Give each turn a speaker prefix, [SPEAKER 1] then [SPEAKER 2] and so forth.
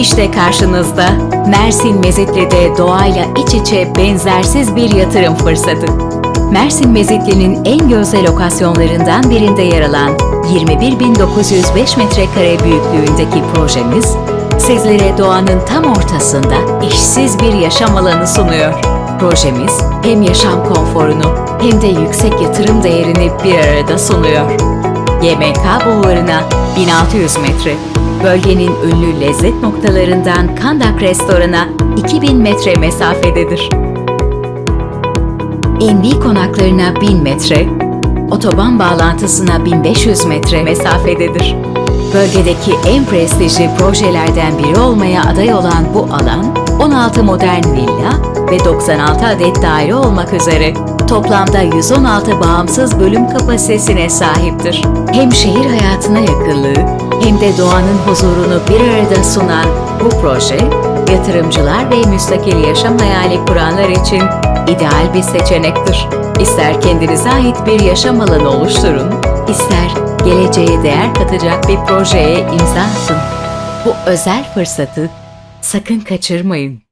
[SPEAKER 1] İşte karşınızda Mersin Mezitli'de doğayla iç içe benzersiz bir yatırım fırsatı. Mersin Mezitli'nin en gözde lokasyonlarından birinde yer alan 21.905 metrekare büyüklüğündeki projemiz, sizlere doğanın tam ortasında eşsiz bir yaşam alanı sunuyor. Projemiz hem yaşam konforunu hem de yüksek yatırım değerini bir arada sunuyor. YMK Bulvarı'na 1600 metre, bölgenin ünlü lezzet noktalarından Kandak Restoran'a 2000 metre mesafededir. NB konaklarına 1000 metre, otoban bağlantısına 1500 metre mesafededir. Bölgedeki en prestijli projelerden biri olmaya aday olan bu alan, 16 modern villa ve 96 adet daire olmak üzere toplamda 116 bağımsız bölüm kapasitesine sahiptir. Hem şehir hayatına yakınlığı hem de doğanın huzurunu bir arada sunan bu proje, yatırımcılar ve müstakil yaşam hayali kuranlar için ideal bir seçenektir. İster kendinize ait bir yaşam alanı oluşturun, ister geleceğe değer katacak bir projeye imza atın. Bu özel fırsatı sakın kaçırmayın.